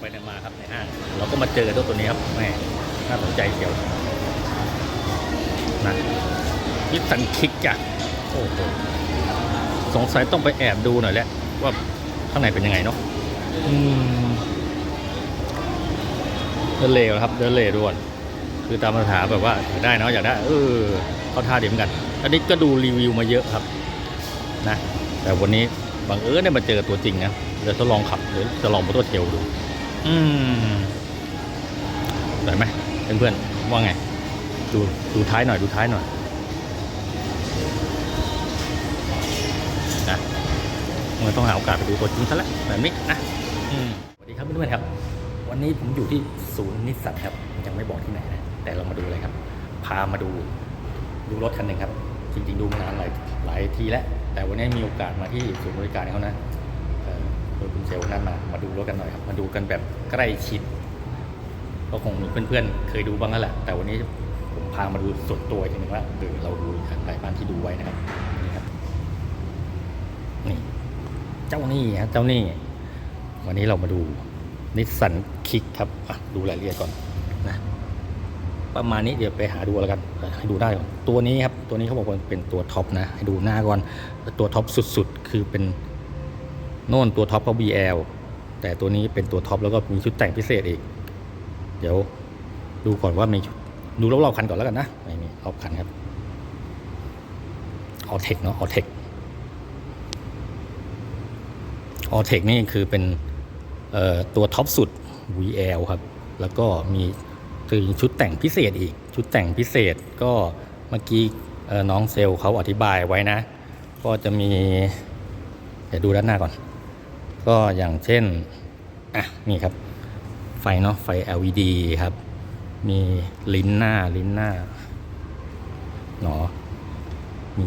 ไปไหนมาครับในห้าง เราก็มาเจอเจ้าตัวนี้ครับแม่น่าสนใจเชียวนะยิปสันคิกจ้ะโอ้โหสงสัยต้องไปแอบดูหน่อยแหละว่าข้างในเป็นยังไงเนาะอืมเดินเลวครับเดินเลวด่วน คือตามมาถาแบบว่าอยากได้เนาะอยากได้ เออเขาท่าเดียวกัน อันนี้ก็ดูรีวิวมาเยอะครับ นะ แต่วันนี้บังเอิญได้มาเจอตัวจริงนะเดี๋ยวจะลองขับหรือจะลองมอเตอร์เทลดู อืมสวยไหมเพื่อนๆว่าไง ดูดูท้ายหน่อยดูท้ายหน่อยนะมันต้องหาโอกาสไปดูตัวจริงซะแล้วแบบนี้นะสวัสดีครับเพื่อนๆครับ วันนี้ผมอยู่ที่ศูนย์นิสสันครับ ยังไม่บอกที่ไหนนะแต่เรามาดูเลยครับ พามาดูดูรถคันหนึ่งครับ จริงๆดูมานานหลายหลายทีแล้วแต่วันนี้มีโอกาสมาที่ศูนย์บริการเขานะ ยคุณเซลล์นั่นมามาดูรถกันหน่อยครับ มาดูกันแบบใกล้ชิดก็คงมีเพื่อนๆ เคยดูบ้างแล้วแหละ แต่วันนี้ผมพามาดูส่วนตัวอีกหนึงว่าเออเราดูอะไรบ้างที่ดูไว้นะครับนี่ครับนี่เจ้านี่ฮะเจ้านี่ วันนี้เรามาดูนิสสันคิกครับอะดูรายละเอียดก่อนนะประมาณนี้เดี๋ยวไปหาดูแล้วกันให้ดูได้ก่อนตัวนี้ครับตัวนี้เขาบอกว่าเป็นตัวท็อปนะให้ดูหน้าก่อนตัวท็อปสุดๆ คือเป็น โน่นตัวท็อปเขา BL แต่ตัวนี้เป็นตัวท็อปแล้วก็มีชุดแต่งพิเศษอีก เดี๋ยวดูก่อนว่ามีดูรอบๆคันก่อนแล้วกันนะไม่มีรอบคันครับออเทคเนาะออเทคออเทคนี่คือเป็นตัวท็อปสุด VL ครับ แล้วก็มีคือชุดแต่งพิเศษอีก ชุดแต่งพิเศษก็เมื่อกี้น้องเซลเขาอธิบายไว้นะ ก็จะมี เดี๋ยวดูด้านหน้าก่อน ก็อย่างเช่น อะ นี่ครับ ไฟเนาะไฟ LED ครับ มีลิ้นหน้าลิ้นหน้าเนาะมี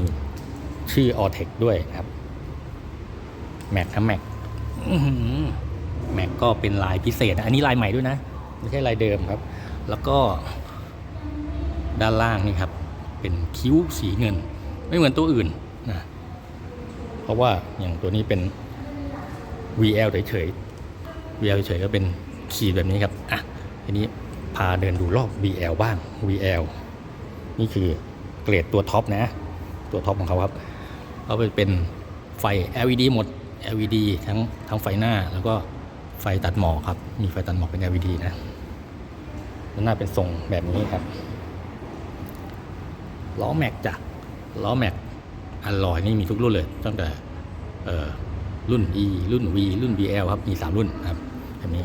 ชื่อ a l t e c ด้วยครับแม็กนะแม็กแม็กก็เป็นลายพิเศษนะอันนี้ลายใหม่ด้วยนะ ไม่ใช่ลายเดิมครับ แล้วก็ ด้านล่างนี่ครับ เป็นคิ้วสีเงิน ไม่เหมือนตัวอื่นนะเพราะว่าอย่างตัวนี้เป็น VL เฉยๆ VL เฉยๆก็เป็นขีดแบบนี้ครับ อะ ทีนี้พาเดินดูรอบ VL บ้าง VL นี่คือเกรดตัวท็อปนะ ตัวท็อปของเขาครับเขาเป็นไฟ LED หมด LED ทั้งทั้งไฟหน้าแล้วก็ไฟตัดหมอกครับ มีไฟตัดหมอกเป็น LED นะด้านหน้าเป็นทรงแบบนี้ครับ ล้อแม็กจ้ะล้อแม็กอัลลอยนี่มีทุกรุ่นเลย ตั้งแต่ รุ่น E รุ่น V รุ่น VL ครับ มี 3 รุ่นครับแบบนี้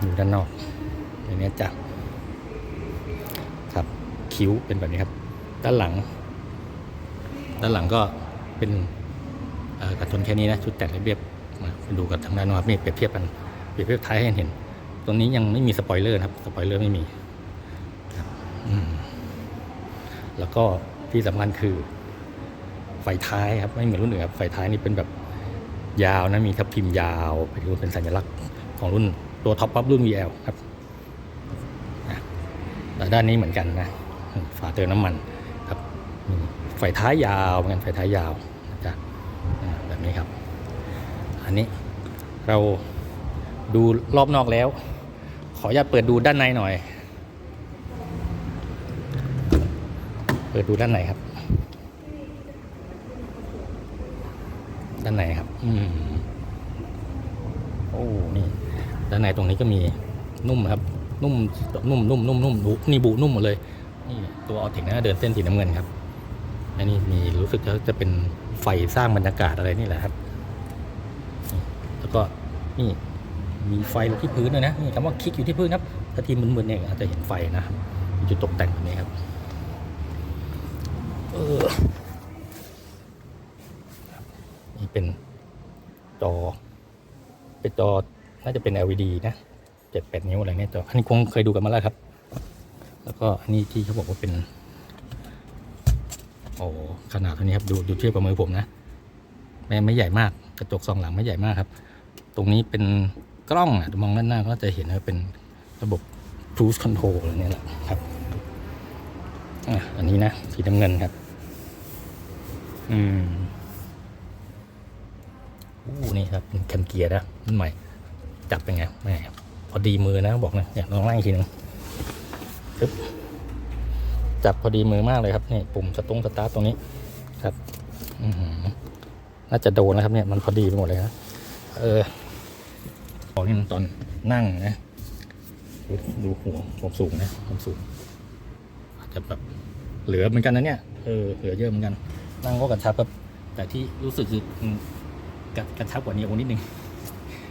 อยู่ด้านนอกอย่างนี้จ้ะครับคิ้วเป็นแบบนี้ครับ ด้านหลัง ด้านหลังก็เป็นกระชนแค่นี้นะชุดแต่งเรียบมาดูกับทางด้านนอกครับนี่เปรียบเทียบกันเปรียบเทียบท้ายให้เห็น ตรงนี้ยังไม่มีสปอยเลอร์ครับสปอยเลอร์ไม่มีครับอืมแล้วก็ที่สำคัญคือ ไฟท้ายครับไม่เหมือนรุ่นอื่นครับไฟท้ายนี่เป็นแบบยาวนะมีทับพิมพ์ยาวเป็นรุ่นเป็นสัญลักษณ์ของรุ่นตัวท็อปปั๊บรุ่น VL ครับแล้วด้านนี้เหมือนกันนะฝาเติมน้ำมันครับไฟท้ายยาวเหมือนกันไฟท้ายยาวนะจ๊ะแบบนี้ครับ อันนี้เราดูรอบนอกแล้ว ขออนุญาตเปิดดูด้านในหน่อย เปิดดูด้านในครับ ด้านในครับ อืมโอ้นี่ด้านในตรงนี้ก็มีนุ่มครับ นุ่มนุ่มนุ่มนุ่มนุ่มบุนี่บุนุ่มหมดเลยนี่ตัวออเทคนะเดินเส้นสีน้ำเงินครับอันนี้มีรู้สึกจะเป็นไฟสร้างบรรยากาศอะไรนี่แหละครับนี่แล้วก็นี่มีไฟลงที่พื้นด้วยนะนี่คำว่าคลิกอยู่ที่พื้นครับถ้าทีมึนๆเนี่ยอาจจะเห็นไฟนะครับมีจุดตกแต่งแบบนี้ครับ เออนี่ เป็นจอ เป็นจอ น่าจะเป็น LED นะเจ็ดแปดนิ้วอะไรเนี่ยจออันนี้คงเคยดูกันมาแล้วครับ แล้วก็อันนี้ที่เขาบอกว่าเป็นโอ้ขนาดเท่านี้ครับ ดูดูเทียบกับมือผมนะไม่ไม่ใหญ่มาก กระจกสองหลังไม่ใหญ่มากครับ ตรงนี้เป็นกล้องอะมองด้านหน้าก็จะเห็นว่าเป็นระบบ cruise control อะไรเนี่ยแหละครับอะอันนี้นะสีน้ำเงินครับ อืม อู้นี่ครับเป็นแคมเกียร์นะรุ่นใหม่จับเป็นไงแหมพอดีมือนะบอกนะเนี่ยลองนั่งอีกทีนึงปึ๊บจับพอดีมือมากเลยครับนี่ปุ่มสตรงสตาร์ตรงนี้ครับอืน่าจะโดนนะครับเนี่ยมันพอดีไปหมดเลยนะเออบอกนี่ตอนนั่งนะดูหัวความสูงนะความสูงอาจจะแบบเหลือเหมือนกันนะเนี่ยเออเหลือเยอะเหมือนกัน นั่งก็กระชับครับแต่ที่รู้สึกคือ กระกระชับกว่านี้โอนิดนึง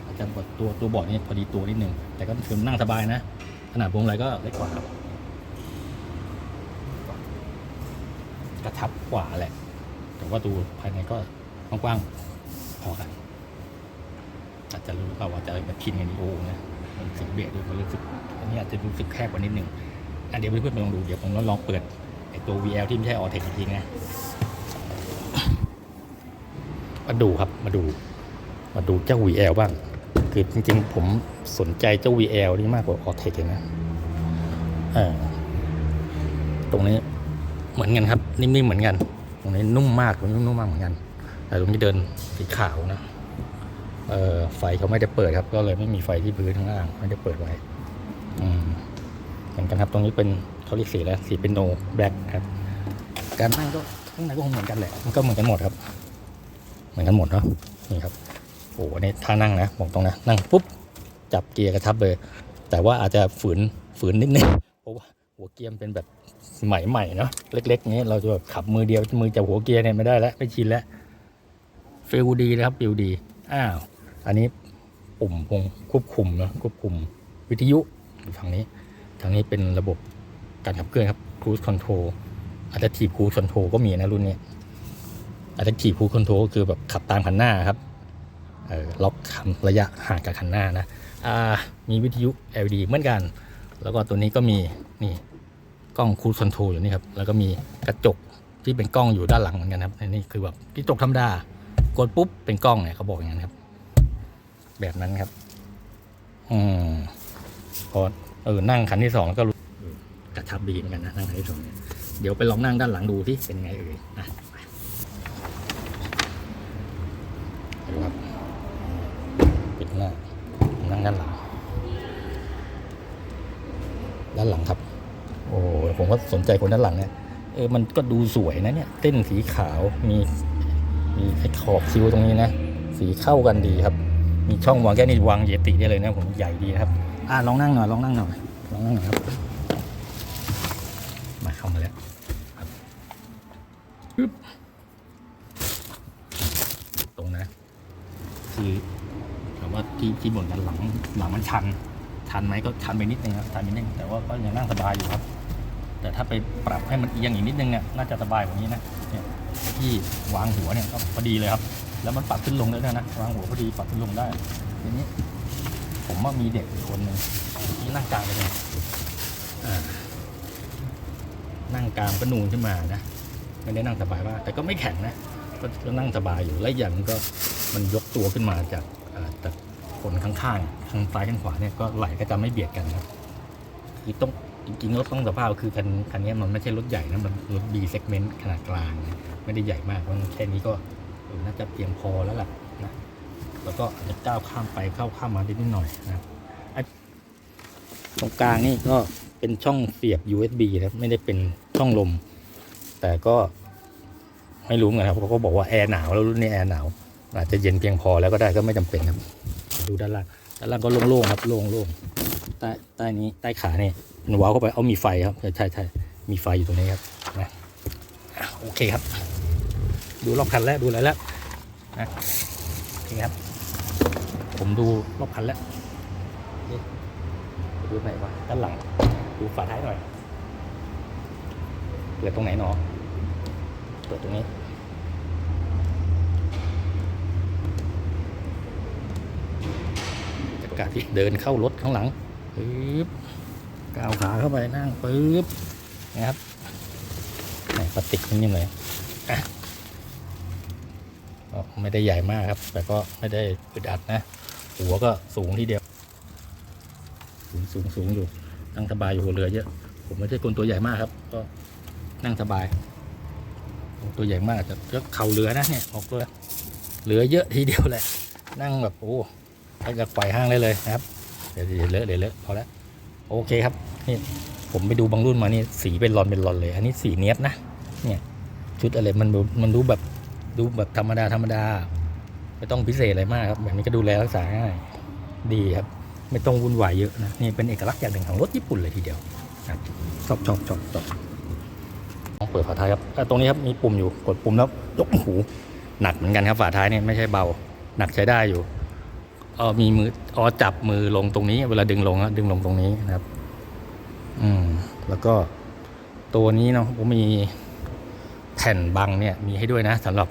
อาจจะแบบตัวตัวบอร์ดนี่พอดีตัวนิดนึง แต่ก็คือนั่งสบายนะ ขนาดพวงมาลัยก็เล็กกว่าครับกระชับกว่าแหละ แต่ว่าดูภายในก็กว้างๆพอกันอาจจะรู้เปล่าว่าจะแบบชินกันดีโอนะมันสีเบรด้วยมันรู้สึกอันนี้อาจจะรู้สึกแคบกว่านิดนึงอะเดี๋ยวเพื่อนๆไปลองดูเดี๋ยวผมลองเปิดไอตัว VL ที่ไม่ใช่ออเทคจริงๆนะ มาดูครับมาดู มาดูเจ้า VL บ้าง คือจริงๆ ผมสนใจเจ้า VL นี่มากกว่าออเทคเลยนะตรงนี้เหมือนกันครับ นิ่มๆเหมือนกัน ตรงนี้นุ่มมากตรงนี้นุ่มมากเหมือนกัน แต่ตรงนี้เดินสีขาวนะเออไฟเขาไม่ได้เปิดครับ ก็เลยไม่มีไฟที่พื้นข้างล่างไม่ได้เปิดไว้ อืมเหมือนกันครับ ตรงนี้เป็นเขาเรียกสีแล้วสีเป็นโนแบล็กครับ การนั่งก็ข้างในก็คงเหมือนกันแหละ มันก็เหมือนกันหมดครับ เหมือนกันหมดเนาะนี่ครับโอ้โหนนี้ท่านั่งนะบอกตรงนะนั่งปุ๊บจับเกียร์กระทับเลย แต่ว่าอาจจะฝืนฝืนนิดนึงเพราะว่าหัวเกียร์เป็นแบบใหม่ๆเนาะเล็กๆนี้เราจะแบบขับมือเดียวมือจับหัวเกียร์เนี่ยไม่ได้แล้วไม่ชินแล้วฟิลดีนะครับฟิลดีอ้าวอันนี้ปุ่มพงควบคุมเนาะควบคุมวิทยุทางนี้ทางนี้เป็นระบบการขับเคลื่อนครับ cruise control adaptive cruise control ก็มีนะรุ่นนี้ adaptive cruise control ก็คือแบบขับตามคันหน้าครับเออล็อกคันระยะห่างกับคันหน้านะอ่ามีวิทยุ LED เหมือนกัน แล้วก็ตัวนี้ก็มีนี่กล้องคูลคอนโทรลอยู่นี่ครับแล้วก็มีกระจกที่เป็นกล้องอยู่ด้านหลังเหมือนกันครับอันนี้คือแบบกระจกธรรมดากดปุ๊บเป็นกล้องเนี่ยเขาบอกอย่างนั้นครับ แบบนั้นครับ อืมพอเออนั่งคันที่สองแล้วก็กระชับดีเหมือนกันนะนั่งคันที่สองเนี่ยเดี๋ยวไปลองนั่งด้านหลังดูที่เป็นไงเอ่ยนะไปดูครับปิดหน้านั่ง ด้านหลัง ด้านหลังครับ โอ้ผมก็สนใจคนด้านหลังเนี่ยเออมันก็ดูสวยนะเนี่ย เต้นสีขาวมีมีไอ้ขอบคิ้วตรงนี้นะ สีเข้ากันดีครับ มีช่องวางแค่นี้วางเยติได้เลยนะผมใหญ่ดีนะครับ อ่าลองนั่งหน่อยลองนั่งหน่อยลองนั่งหน่อยครับ มาเข้ามาแล้วครับปึ๊บตรงนะคือถามว่า ที่ที่บ่นกันหลังหลังมันชันชันไหมก็ชันไปนิดนึงครับชันไปนิดนึงแต่ว่าก็ยังนั่งสบายอยู่ครับ แต่ถ้าไปปรับให้มันเอียงอีกนิดนึงเนี่ยน่าจะสบายกว่านี้นะเนี่ยที่วางหัวเนี่ยก็พอดีเลยครับ แล้วมันปรับขึ้นลงได้ด้วยนะวางหัวพอดีปรับขึ้นลงได้ทีนี้ ผมว่ามีเด็กอีกคนหนึ่งที่นั่งกลางไปเลยนั่งกลางก็นูนขึ้นมานะไม่ได้นั่งสบายมากแต่ก็ไม่แข็งนะก็นั่งสบายอยู่และอย่างก็มันยกตัวขึ้นมาจากจาก คนข้างๆข้างซ้ายข้างขวาเนี่ยก็ไหลก็จะไม่เบียดกันครับคือต้องจริงๆรถต้องสภาพคือคันคันนี้มันไม่ใช่รถใหญ่นะมันรถ B segment ขนาดกลางนะไม่ได้ใหญ่มากมันแค่นี้ก็น่าจะเพียงพอแล้วล่ะนะแล้วก็จะก้าวข้ามไปเข้าข้ามมาได้นิดหน่อยนะตรงกลางนี่ก็เป็นช่องเสียบ USB นะไม่ได้เป็นช่องลม แต่ก็ไม่รู้เหมือนกันครับเขาก็บอกว่าแอร์หนาวแล้วรุ่นนี้แอร์หนาวอาจจะเย็นเพียงพอแล้วก็ได้ก็ไม่จำเป็นครับ ดูด้านล่างด้านล่างก็โล่งๆครับโล่งๆใต้ใต้นี้ใต้ขาเนี่ยมันว้าวเข้าไปเอามีไฟครับใช่ใช่มีไฟอยู่ตรงนี้ครับนะโอเคครับ ดูรอบคันแล้วดูอะไรแล้วนะโอเคครับ ผมดูรอบคันแล้วดูไหนวะด้านหลังดูฝาท้ายหน่อยเปิดตรงไหนหนอเปิดตรงนี้ บรรยา กาศที่เดินเข้ารถข้างหลังปึ๊บก้าวขาเข้าไปนั่งปึ๊บนะครับไหนพลาสติกนิ่มๆเลยไม่ได้ใหญ่มากครับ แต่ก็ไม่ได้อึดอัดนะ หัวก็สูงทีเดียว สูงสูงสูงอยู่นั่งสบายอยู่หัวเรือเยอะผมไม่ใช่คนตัวใหญ่มากครับ ก็นั่งสบาย ตัวใหญ่มากจะก็เข่าเรือนะเนี่ยออกเรือเรือเยอะทีเดียวแหละ นั่งแบบโอ้ ถ้าจะปล่อยห้างได้เลยนะครับเดี๋ยวเดี๋ยวเลอะเดี๋ยวเลอะพอแล้วโอเคครับนี่ผมไปดูบางรุ่นมานี่สีเป็นรอนเป็นรอนเลย อันนี้สีเนียบนะเนี่ยชุดอะไรมันมันดูแบบดูแบบธรรมดาธรรมดาไม่ต้องพิเศษอะไรมากครับแบบนี้ก็ดูแลรักษาง่ายดีครับ ไม่ต้องวุ่นวายเยอะนะนี่เป็นเอกลักษณ์อย่างหนึ่งของรถญี่ปุ่นเลยทีเดียวครับชอบชอบชอบชอบต้องเปิดฝาท้ายครับตรงนี้ครับมีปุ่มอยู่กดปุ่มแล้วยกหูหนักเหมือนกันครับฝาท้ายเนี่ยไม่ใช่เบา หนักใช้ได้อยู่ เออมีมืออ๋อจับมือลงตรงนี้ เวลาดึงลงอะดึงลงตรงนี้นะครับ อืม แล้วก็ตัวนี้เนาะผมมีแผ่นบังเนี่ยมีให้ด้วยนะสำหรับ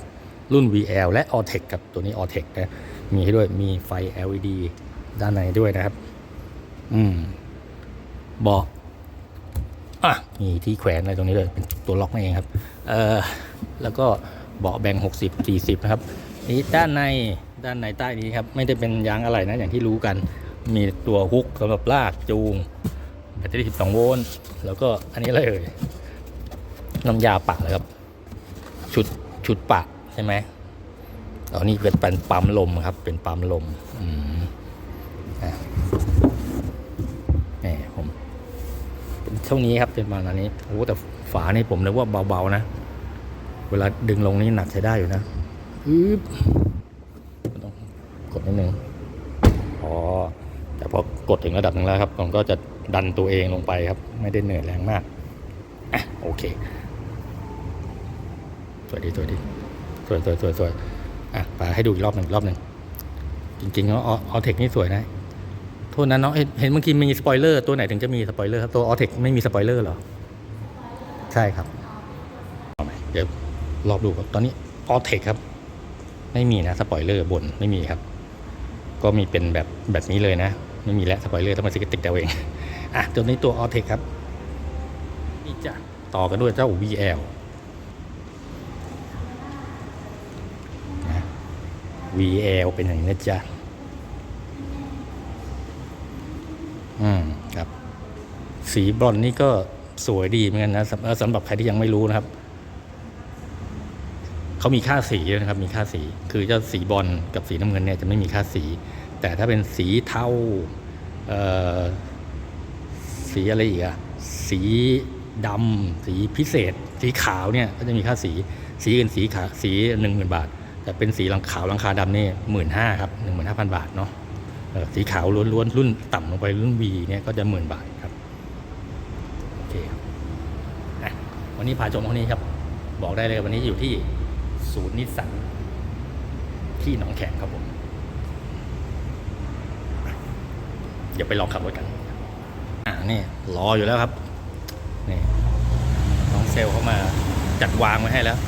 รุ่น VL และ a l t e c กับตัวนี้ a l t e c นะมีให้ด้วยมีไฟ LED ด้านในด้วยนะครับ อืมเบาะอะมีที่แขวนอะไรตรงนี้เลยเป็นตัวล็อกนั่นเองครับ เออแล้วก็เบาะแบ่ง 60 40 นะครับนี่ด้านใน ด้านในใต้นี้ครับ ไม่ได้เป็นยางอะไรนะอย่างที่รู้กัน มีตัวฮุกสำหรับลากจูงแบตเตอรี่12โวลต์แล้วก็อันนี้อะไรเอ่ยน้ำยาปะเลยครับชุดชุดปะใช่ไหมอ๋อนี่เป็นเป็นปั๊มลมครับ เป็นปั๊มลมอืมอ่ผมเท่านี้ครับเป็นประมาณนี้โอ้แต่ฝานี่ผมนึกว่าเบาๆนะ เวลาดึงลงนี่หนักใช้ได้อยู่นะอึ๊บ กดนิดนึงอ๋อแต่พอกดถึงระดับหนึ่งแล้วครับผมก็จะดันตัวเองลงไปครับ ไม่ได้เหนื่อยแรงมากอะโอเคสวยดีสวยดีสวยสวยสวยสวยอะไปให้ดูอีกรอบหนึ่งรอบหนึ่งจริงๆแล้วออเทคนี่สวยนะโทษนะเนาะเห็นเมื่อกี้มีสปอยเลอร์ตัวไหนถึงจะมีสปอยเลอร์ครับตัวออเทคไม่มีสปอยเลอร์เหรอ ใช่ครับเอาใหมเดี๋ยวรอบดูครับตอนนี้ออเทคครับ ไม่มีนะสปอยเลอร์บนไม่มีครับ ก็มีเป็นแบบแบบนี้เลยนะ ไม่มีแล้วสปอยเลอร์ต้องมาซื้อกระติกเอาเองอะตัวนี้ตัวออเทคครับนี่จ้ะต่อกันด้วยเจ้า VL นะ VL เป็นอย่างนี้นะจ๊ะ อืมครับ สีบรอนนี่ก็สวยดีเหมือนกันนะสำเอ่อสำหรับใครที่ยังไม่รู้นะครับ เขามีค่าสีด้วยนะครับมีค่าสีคือเจ้าสีบอลกับสีน้ำเงินเนี่ยจะไม่มีค่าสี แต่ถ้าเป็นสีเทาเอ่อสีอะไรอีกอะสีดำสีพิเศษ สีขาวเนี่ยก็จะมีค่าสีสีอื่นสีขาวสีหนึ่งหมื่นบาท แต่เป็นสีลังขาวลังคาดำนี่หมื่นห้าครับหนึ่งหมื่นห้าพันบาทเนาะสีขาวล้วนๆรุ่นต่ำลงไปรุ่น V เนี่ยก็จะหมื่นบาทครับโอเคครับวันนี้พาชมเท่านี้ครับ บอกได้เลยวันนี้อยู่ที่ ศูนย์นิสสันที่หนองแขมครับผม เดี๋ยวไปลองขับรถกัน อ่านี่รออยู่แล้วครับ นี่น้องเซลเข้ามาจัดวางไว้ให้แล้ว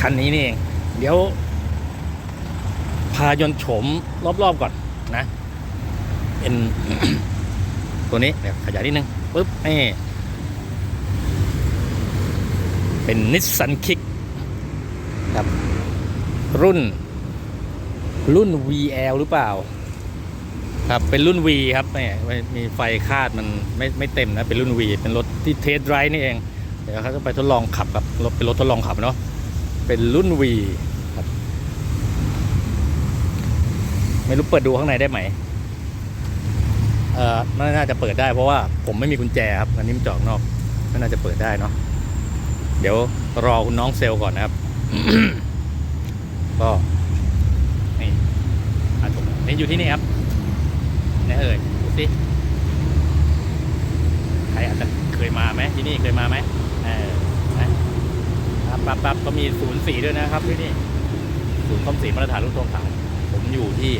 คันนี้นี่เอง เดี๋ยว พายนต์โฉมรอบๆก่อนนะ เป็น ตัวนี้เดี๋ยวขยายนิดนึงปุ๊บนี่ เป็นนิสสันคิกครับ รุ่น รุ่น VL หรือเปล่า ครับเป็นรุ่น V ครับเนี่ยมีไฟคาดมันไม่ไม่เต็มนะ เป็นรุ่น V เป็นรถที่เทสไรด์นี่เอง เดี๋ยวเขาจะไปทดลองขับครับรถเป็นรถทดลองขับเนาะเป็นรุ่น V ครับ ไม่รู้เปิดดูข้างในได้ไหมเออไม่น่าจะเปิดได้เพราะว่าผมไม่มีกุญแจครับ อันนี้มันจอกนอกไม่น่าจะเปิดได้เนาะ เดี๋ยวรอคุณน้องเซลก่อนนะครับ ก็นี่อาชมนี่อยู่ที่นี่ครับไหนเอ่ยดูสิใครอาจจะเคยมาไหมที่นี่เคยมาไหมเออนะครับปั๊บปั๊บก็มีศูนย์สีด้วยนะครับที่นี่ศูนย์ซ่อมสีมาตรฐานรุ่นทรงขาวผมอยู่ที่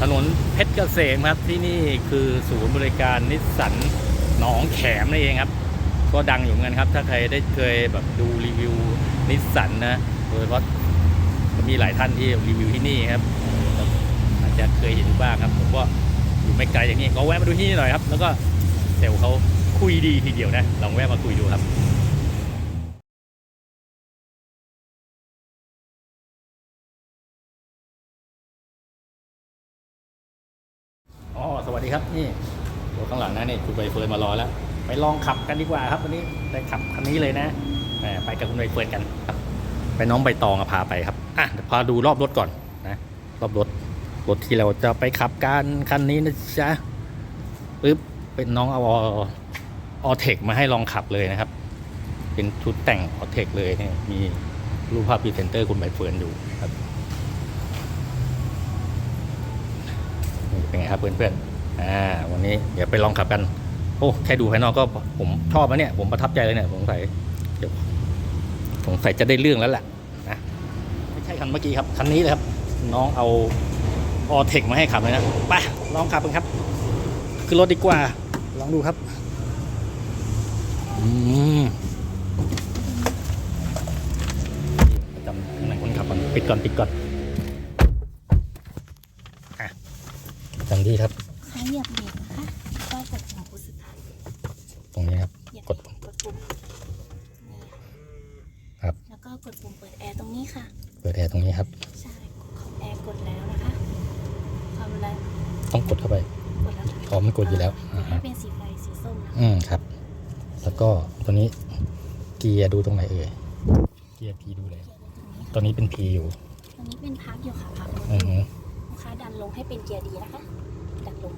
ถนนเพชรเกษมครับที่นี่คือศูนย์บริการนิสสันหนองแขมนั่นเองครับ ก็ดังอยู่เหมือนกันครับ ถ้าใครได้เคยแบบดูรีวิวนิสสันนะโดยเฉพาะมีหลายท่านที่รีวิวที่นี่ครับอาจจะเคยเห็นบ้างครับ ผมก็อยู่ไม่ไกลอย่างนี้ก็แวะมาดูที่นี่หน่อยครับ แล้วก็เซลเขาคุยดีทีเดียวนะ ลองแวะมาคุยดูครับอ๋อสวัสดีครับนี่ตัวข้างหลังนะนี่คุณใบเฟิร์นมารอแล้ว ไปลองขับกันดีกว่าครับวันนี้ได้ขับคันนี้เลยนะแหมไปกับคุณใบเฟิร์นกันครับ ไปน้องใบตองอะพาไปครับอะเดี๋ยวพาดูรอบรถก่อนนะรอบรถรถที่เราจะไปขับการคันนี้นะจ๊ะปึ๊บเป็นน้องเอาออเทคมาให้ลองขับเลยนะครับ เป็นชุดแต่งออเทคเลยเนี่ยมีรูปภาพพรีเซนเตอร์คุณใบเฟิร์นอยู่ครับนี่เป็นไงครับเพื่อนๆอ่าวันนี้เดี๋ยวไปลองขับกัน โอ้แค่ดูภายนอกก็ผมชอบนะเนี่ย ผมประทับใจเลยเนี่ยสงสัยเดี๋ยวสงสัยจะได้เรื่องแล้วแหละนะไม่ใช่คันเมื่อกี้ครับคันนี้เลยครับ น้องเอาออเทคมาให้ขับเลยนะไปลองขับกันครับขึ้นรถดีกว่า ลองดูครับอืมจำไหนคนขับก่อนปิดก่อนปิดก่อนอะจำที่ครับค้เหยียบเบรกกดของอุสุดท้าย ตรงนี้ครับ เหยียบ กด กดปุ่มนี่ ครับ แล้วก็กดปุ่มเปิดแอร์ตรงนี้ค่ะ เปิดแอร์ตรงนี้ครับ ใช่ของแอร์กดแล้วนะคะความแรงต้องกดเข้าไป กดแล้วค่ะอ๋อไม่กดอยู่แล้วอ่าอ่าฮะให้เป็นสีไฟสีส้มนะคะอืมครับ แล้วก็ตัวนี้เกียร์ดูตรงไหนเอ่ย เกียร์พีดูเลยเกียร์ไว้ตรงนี้ตอนนี้เป็นพีอยู่ตรงนี้เป็นพักอยู่ค่ะพักรถอือฮึลูกค้าดันลงให้เป็นเกียร์ดีนะคะ ดันลง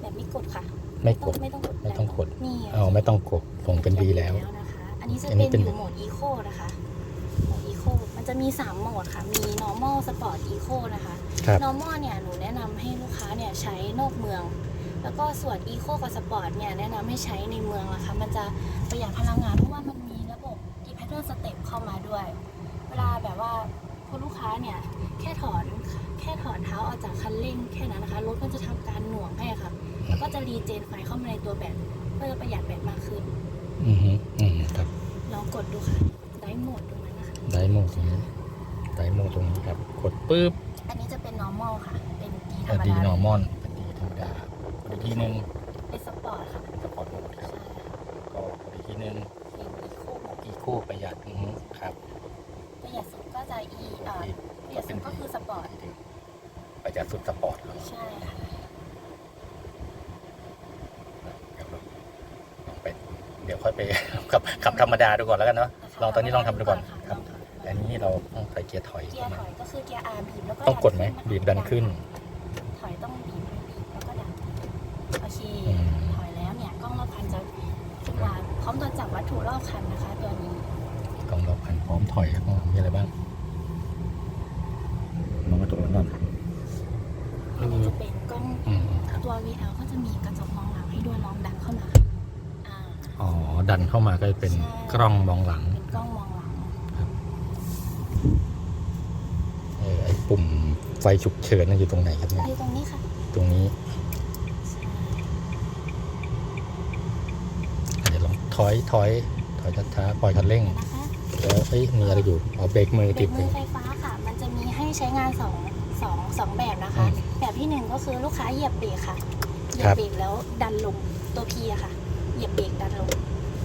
แบบไม่กดค่ะ ไม่กต้องดไม่ต้องกด ไม่ต้องกด นี่เอาไม่ต้องกดลงเป็นดีแล้วนะคะอันนี้จะอันนี้เป็นเป็นอยู่โหมด Eco นะคะโหมด Eco มัน จะมี 3 โหมดค่ะ มี normal sport eco นะคะ ครับ normal เนี่ย หนูแนะนำให้ลูกค้าเนี่ยใช้นอกเมือง แล้วก็ส่วน eco กับ sport เนี่ย แนะนำให้ใช้ในเมืองนะคะ มันจะประหยัดพลังงานเพราะว่ามันมีระบบ e pattern step เข้ามาด้วย เวลาแบบว่าพอลูกค้าเนี่ย แค่ถอนแค่ถอนเท้าออกจากคันเร่งแค่นั้นนะคะ รถก็จะทำการหน่วงให้ค่ะ แล้วก็จะรีเจนไฟเข้ามาในตัวแบตเพื่อประหยัดแบตมากขึ้นอือฮึอืมครับ ลองกดดูค่ะ ได้โหมดตรงนั้นนะคะ ไดโมตรงนี้ไดโมตรงนี้ครับ กดปุ๊บ อันนี้จะเป็น normal ค่ะ เป็นดีธรเป็นรมดีดานอร์มอนเป็นดีธรรมดากดอีกทีหนึงเป็นสปอร์ตค่ะสปอร์ตโหมดครับใช่ค่ะก็กดอีกทีหนึงเป็น eco โหมดอีโคประหยัดอือฮึครับประหยัดสุดก็จะ e เอ่อประหยัดสุดก็คือสปอร์ตประหยัดสุดสปอร์ตเลยใช่ค่ะ เดี๋ยวเราลองไปเดี๋ยวค่อยไป ขับขับธรรมดาดูก่อนแล้วกันเนาะ ลองตอนนี้ลองทำดูก่อนครั บอันนี้เราต้องใส่เกียร์ถอยเกียร์ถอยก็คือเกียร์ R บีบแล้วก็ต้องกดไหมบีบดันขึ้น ถอยต้องบีบบีบแล้วก็ดันโอเคอืมถอยแล้วเนี่ยกล้องรอบคันจะขึ้นมาพร้อมตรวจจับวัตถุรอบคันนะคะ ตัวนี้กล้องรอบคันพร้อมถอยครับมีอะไรบ้างลองมาตรวจก่อนอันนี้จะเป็นกล้องอืมครับตัว VL ก็จะมีกระจกมองหลังให้ด้วยลองดันเข้ามาอ่าอ๋อดันเข้ามาก็จะเป็นใช่กล้องมองหลังเป็นกล้องมองหลัง เออไอ ปุ่มไฟฉุกเฉินนั่นอยู่ตรงไหนครับเนี่ยอยู่ตรงนี้ค่ะ ตรงนี้ใช่อะเดี๋ยวลองถอยถอยถอยช้าๆปล่อยคันเร่ง นะคะแล้วเอ้ยมีอะไรอยู่เอาเบรกมือเบรติดกเลมือย ไฟฟ้าค่ะ มันจะมีให้ใช้งานสองสองสองแบบนะคะ อืมแบบที่หนึ่งก็คือลูกค้าเหยียบเบรกค่ะ เหยีคยรับบเบรกแล้วดันลงตัวพีอะค่ะ เหยียบเบรกดันลง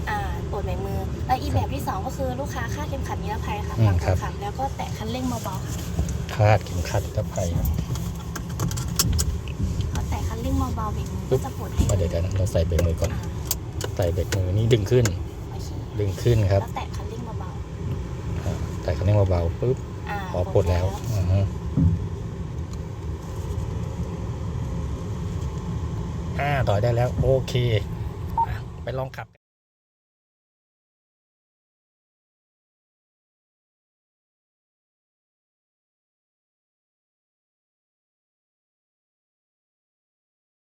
อ่าปลดเบรกมือ แล้วอีกแบบที่สองก็คือลูกค้าคาดเข็มขัดนิรภัยค่ะอืมฝั่งคครับนขับแล้วก็แตะคันเร่งเบาๆค่ะ คาดเข็มขัดนิรภัยพอแตะคันเร่งเบาๆเบรกมือก็จะปลดให้อะเดี๋ยวเดี๋ยวเราใส่เบรกมือก่อนอ่าใส่เบรกมือนี่ดึงขึ้น โอเคดึงขึ้นครับแล้วแตะคันเร่งเบาอะใส่คันเร่งเบาๆปุ๊บ ๆอ่าพอปลดแล้วอือฮึอ่าถอยได้แล้ว โอเคอะไปลองขับ